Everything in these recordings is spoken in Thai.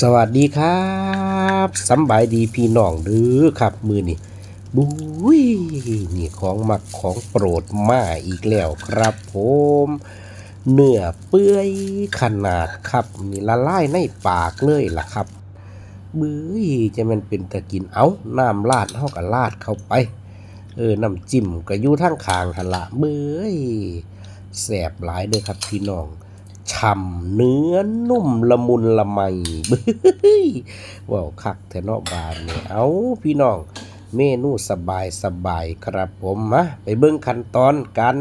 สวัสดีครับสำบายดีพี่น้องเด้อครับ มือนี่บุ้ยนี่ของมักของโปรดมาอีกแล้วครับผมเนื้อเปื่อยขนาดครับนี่ละลายในปากเลยล่ะครับบุ้ยจะมันเป็นตะกินเอาน้ำลาดเฮาก็ลาดเข้าไป เออน้ำจิ้มก็อยู่ทั้งคางหันละเบ้ยแสบหลายเด้อครับพี่น้อง ฉ่ำเนื้อนุ่มละมุนละไมเบ้ยว้าวคักแทนอบานเนี่ยเอาพี่น้อง เมนูสบายสบายครับผมมาไปเบิ่งขั้นตอนการ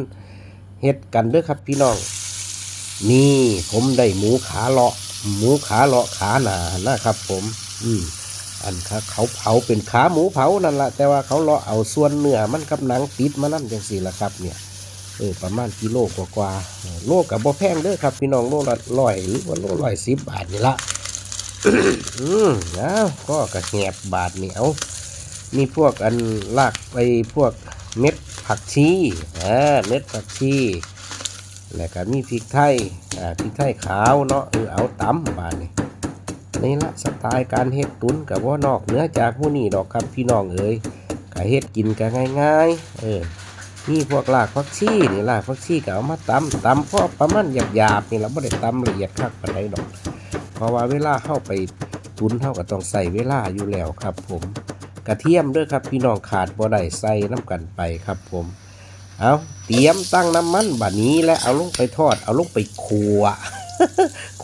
เฮ็ดกันเด้อครับพี่น้อง นี่ผมได้หมูขาเลาะ หมูขาเลาะขาหนานะครับ ผม อืมอันเขาเขาเผาเป็นขาหมูเผานั่นแหละแต่ว่าเขาเลาะเอาส่วนเนื้อมันกับหนังติดมานั่นจังสี่ละครับ เนี่ย เออประมาณกิโลกว่าๆเออโลกับบ่แพงเด้อครับ พี่น้องโลละร้อยหรือว่าโลร้อยสิบบาทนี่ละอืมแล้วก็กระแหบบาทนี่เอามีพวกอันลากไปพวกเม็ดผักชีอ่าเม็ดผักชีแล้วก็มีพริกไทยอ่าพริกไทยขาวเนาะเออเอาตำบาทนี่นี่ละสไตล์การเฮ็ดตุนกับว่านอกเหนือจากผู้นี้ดอกครับพี่น้องเอ้ยก็เฮ็ดกินกันง่าย ๆ เออ มีพวกรากผักชีนี่รากผักชีก็เอามาตำตำพอประมาณหยาบๆนี่เราไม่ได้ตำละเอียดคักปานใดดอก เพราะว่าเวลาเข้าไปตุนเท่ากับต้องใส่เวลาอยู่แล้วครับ ผมกระเทียมด้วยครับพี่น้องขาดบ่ได้ใส่น้ำกันไปครับผม เอาเตรียมตั้งน้ำมันบะนี้และเอาลงไปทอด เอาลงไปขัว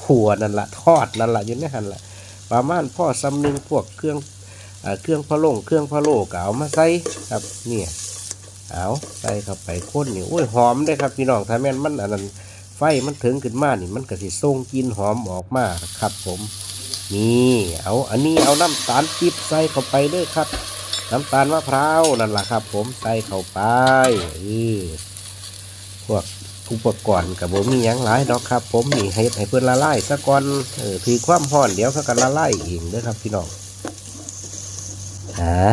ขัวนั่นละทอดนั่นละอยู่ในหันละประมาณพ่อซำหนึงพวกเครื่องเอ่อเครื่องพะโล่งเครื่องพะโล่ก็เอามาใส่ครับเนี่ย เอาใส่เข้าไปข้นนี่โอ้ยหอมได้ครับพี่น้องถ้าแม่นมันอันนั้นไฟมันถึงขึ้นมานี่มันก็สิส่งกลินหอมออกมาครับผมนี่เอาอันนี้เอาน้ำตาลปิ๊บใส่เข้าไปเด้วยครับ น้ำตาลมะพร้าวนั่นแหละครับ ผมใส่เข้าไปเออพวกอุปกรณ์กับผมมียังหลายดอกครับ ผมนี่ให้ให้เพื่อนละลายซะก่อนเออคือความร้อนเดี๋ยวเขาก็ละลายเองเด้อครับพี่น้องฮะ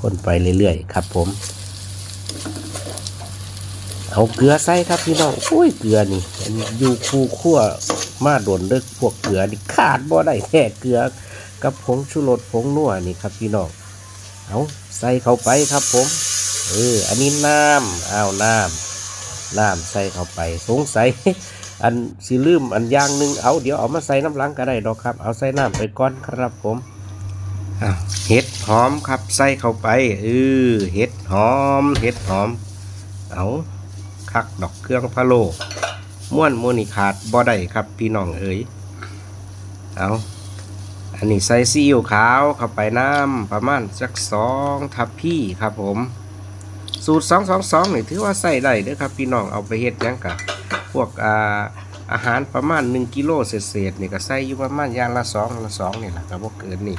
คนไปเรื่อยๆครับ ผม เอาเกลือใส่ครับพี่น้องอุ้ยเกลือนี่อันนี้อยู่คู่ขั้วมาโดนเด้อพวกเกลือนี่ขาดบ่ได้แท้เกลือ กับผงชูรสผงนัวนี่ครับพี่น้องเอาใส่เข้าไปครับ ผม เออ อันนี้น้ำอ้าวน้ำน้ำใส่เข้าไปสงสัยอันสิลืมอันอย่างหนึ่งเอาเดี๋ยวเอามาใส่น้ำล้างก็ได้ดอกครับ เอาใส่น้ำไปก่อนครับผม เห็ดหอมครับใส่เข้าไปเออเห็ดหอมเห็ดหอม เอาคักดอกเครื่องพะโลม้วนม้วนนี่ขาดบ่ได้ครับพี่น้องเอ๋ยเอาอันนี้ใส่ซีอิ๊วขาวเข้าไปน้ำประมาณสักสองทัพพี่ครับผม สูตรสองสองสองนี่ถือว่าใส่ได้เด้อครับพี่น้องเอาไปเฮ็ดยังกะพวกอ่าอาหารประมาณ1กิโลเศษๆนี่ก็ใส่อยู่ประมาณอย่างละสองละสองนี่แหละครับบ่เกินนี่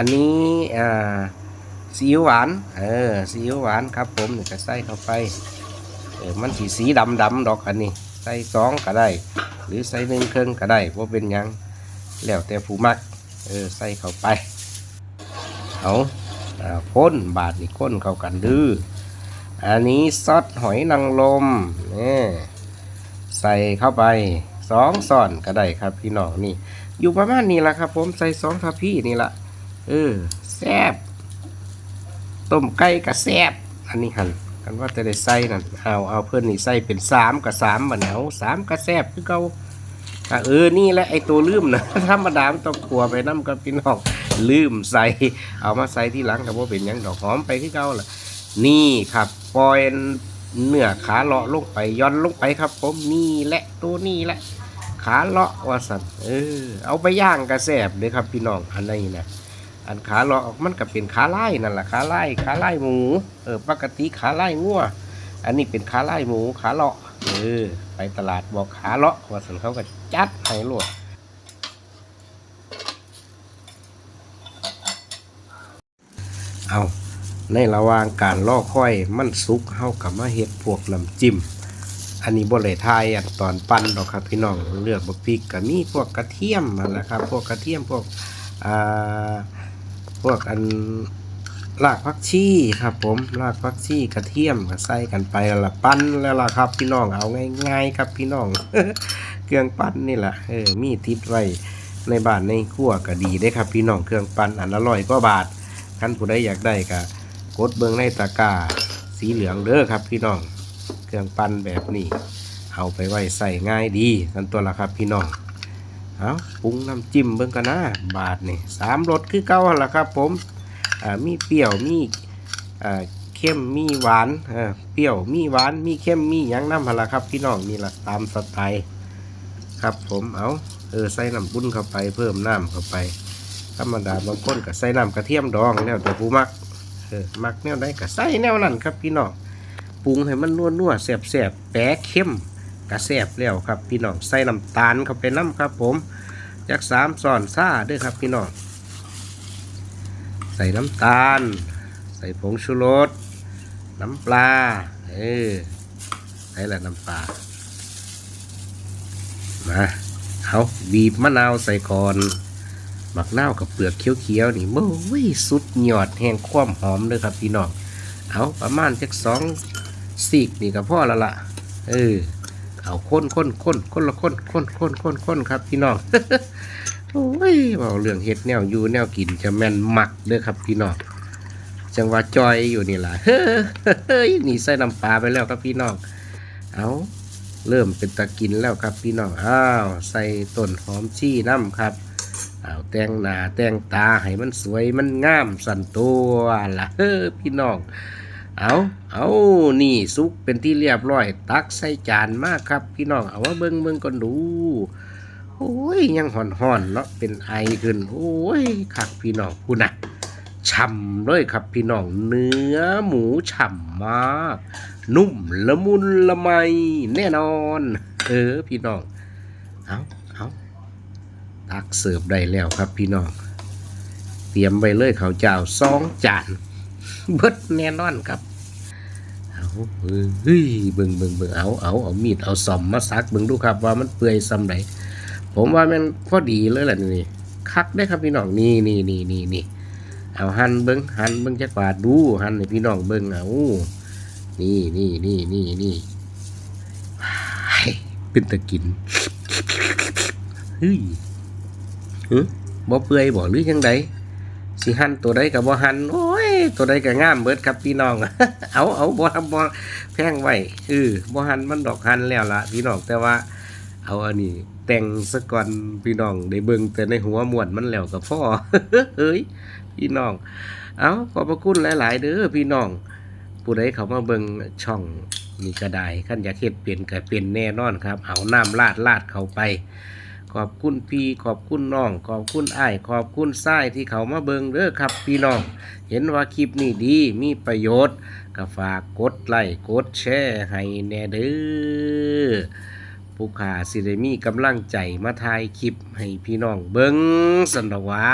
อันนี้อ่าซีอิ๊วหวาน เออซีอิ๊วหวานครับผมนี่ก็ใส่เข้าไป เออมันสีสีดำดำๆดอกอันนี้ ใส่สองก็ได้ หรือใส่หนึ่งเครื่องก็ได้ว่าเป็นยังแล้วแต่ผู้มัก เออใส่เข้าไป เอาอ่าข้นบาทนี่ข้นเข้ากันดื้อ อันนี้ซอสหอยนางรมนี่ใส่เข้าไปสองซ่อนก็ได้ครับพี่น้องนี่ อยู่ประมาณนี้ละครับ ผมใส่สองทัพพี่นี่ละ เออแซบต้มไก่กับแซบอันนี้หันกันว่าจะได้ใส่นั่นเอาเอาเพื่อนนี่ใส่เป็นสามกับสามบันเอาสามกับแซบคือเก่าเออนี่แหละไอตัวลืมนะธรรมดามันต้องกลัวไปน้ำกับพี่น้องลืมใส่ เอามาใส่ที่หลังกับว่าเป็นยังดอกหอมไปที่เก่าล่ะ นี่ครับปล่อยเนื้อขาเลาะลงไปย้อนลงไปครับ ผมนี่แหละตัวนี้แหละ ขาเลาะว่าสันเออ เอาไปย่างกระแสบเลยครับพี่น้องอันนี้นะ อันขาเลาะมันก็เป็นขาไล่นั่นแหละขาไล่ขาไล่หมูเออปกติขาไล่งัวอันนี้เป็นขาไล่หมูขาเลาะเออไปตลาดบอกขาเลาะว่าสันเขาก็จัดให้โลดเอาในระหว่างการล่อค่อยมันสุกเฮากับมาเฮ็ดพวกน้ำจิ้มอันนี้บ่ได้ทายอันตอนปั้นดอกครับพี่น้องเลือกบักพริกก็มีพวกกระเทียมนั่นแหละครับ พวกกระเทียมพวกอ่า พวกอันรากผักชีครับ ผมรากผักชีกระเทียมก็ใส่กันไปแล้วละปั้นแล้วล่ะครับ พี่น้องเอาง่าย ๆ ครับพี่น้อง เครื่องปั้นนี่แหละเออมีติดไว้ในบ้านในครัวก็ดีได้ครับ พี่น้องเครื่องปั่นอันละร้อยกว่าบาทคันผู้ใดอยากได้ก็กดเบิ่งในตะกร้าสีเหลืองเด้อครับ พี่น้อง เครื่องปั่นแบบนี้ เอาไปไว้ใส่ง่ายดีนั่นตัวละครับพี่น้อง เอาปรุงน้ำจิ้มเบิ่งกันนะบาทนี่สามรสคือเก่าหละครับ ผมมีเปรี้ยวมีเข้มมีหวานเปรี้ยวมีหวานมีเข้มมียังน้ำหละครับ พี่น้องนี่ละตามสไตล์ครับผมเอาเออใส่น้ำปุ้นเข้าไปเพิ่มน้ำเข้าไป ธรรมดาบางคนก็ใส่น้ำกระเทียมดองแล้วแต่ผู้มักเออมักแนวใดก็ใส่แนวนั้นครับพี่น้องปรุงให้มันนัวนัวๆแสบแสบแปะเข้ม กระแสบแล้วครับ พี่น้องใส่น้ำตาลเข้าไปน้ำครับ ผมจากสามส่อนซ่าด้วยครับพี่น้องใส่น้ำตาล ใส่ผงชูรสน้ำปลาเออใส่ละน้ำปลามาเอาบีบมะนาวใส่ก่อนบักนาวกับเปลือกเขียวๆนี่โอ้ยสุดยอดแห่งความหอมเลยครับพี่น้องเอาประมาณจักสองสีกนี่ก็พอและละเออ เอาค้นค้นค้นค้นละค้นค้นค้นค้นค้นครับพี่น้องโอ้ยเบาเรื่องเห็ดแนวอยู่แนวกินจะแม่นมักเด้อครับพี่น้องจังหวะจอยอยู่นี่ล่ะเฮ้ยนี่ใส่น้ำปลาไปแล้วครับพี่น้องเอาเริ่มเป็นตะกินแล้วครับพี่น้องอ้าวใส่ต้นหอมชี่น้ำครับเอาแต่งหน้าแต่งตาให้มันสวยมันงามสันตัวล่ะเฮ้อพี่น้อง เอาเอานี่ซุกเป็นที่เรียบร้อย ตักใส่จานมากครับ พี่น้อง เอาว่าเบิ้งเบิ้งก่อนดู โอ้ย ยังห่อนห่อนเนาะ เป็นไอขึ้น โอ้ยคักพี่น้องพูนะฉ่ำเลยครับพี่น้อง เนื้อหมูฉ่ำมาก นุ่มละมุนละไมแน่นอน เออ พี่น้อง เอาเอาตักเสิร์ฟได้แล้วครับพี่น้อง เตรียมไปเลยข้าวเจ้าสองจานเบิดแน่นอนครับ เฮ้ยเบิ่งเบิ่งเบิ่งเอาเอาเอามีดเอาซ่อมมาซักเบิ่งดูครับว่ามันเปื่อยซ้ำไหนผมว่ามันพอดีเลยแหละนี่คักได้ครับพี่น้องนี่นี่นี่นี่นี่เอาหั่นเบิ่งหั่นเบิ่งจักบาดูหั่นให้พี่น้องเบิ่งเอานี่นี่นี่นี่นี่เป็นตะกินเฮ้ยหึบ่เปื่อยบ่หรือยังไดสิหันตัวใดกับบ่หันโอ้ย ตัวใดก็งามเบิดครับพี่น้อง เอาเอาบ่ทำบ่แพงไว้เออบ่หันมันดอกหันแล้วล่ะพี่น้องแต่ว่า เอาอันนี้แต่งซะก่อนพี่น้องได้เบิ่งแต่ในหัวมวนมันแล้วก็พ่อเฮ้ยพี่น้อง เอาขอบพระคุณหลาย ๆ เด้อพี่น้องผู้ใดเขามาเบิ่งช่องนี่ก็ได้ขั้นอยากเฮ็ดเปลี่ยนก็เปลี่ยนแน่นอนครับ เอาน้ำลาดลาดเข้าไป ขอบคุณพี่ขอบคุณน้อง ขอบคุณไอ้ขอบคุณไส้ที่เขามาเบิงเด้อครับพี่น้อง เห็นว่าคลิปนี้ดีมีประโยชน์ก็ฝากกดไลค์กดแชร์ให้แน่เด้อผู้ขาสิได้มีกำลังใจมาถ่ายคลิปให้พี่น้องเบิงสันดอกว่า